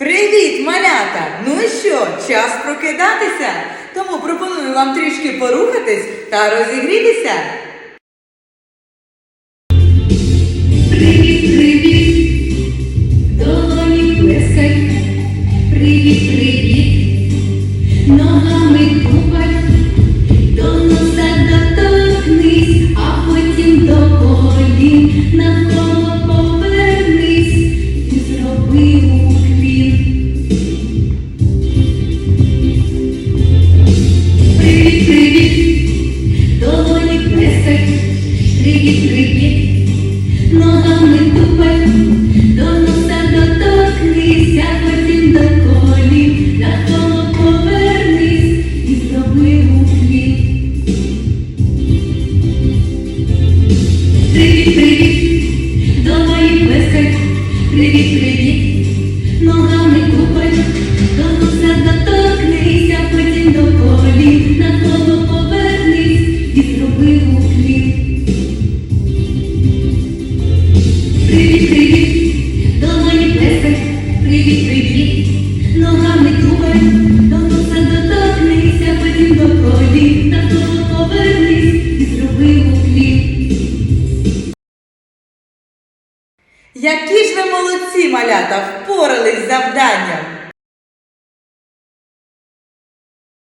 Привіт, малята! Ну що, час прокидатися? Тому пропоную вам трішки порухатись та розігрітися. Привіт, привіт, долоні плескай, привіт, привіт, ногами привіт, привіт. Ногами тупай, до носа доторкнися, потім до колін, навколо повернись і зроби уклін. Привіт, привіт, долоні плескай, привіт, привіт, ногами тупай, до носа доторкнися, потім до колін, навколо повернись і зроби уклін. Які ж ви молодці, малята, впорались з завданням.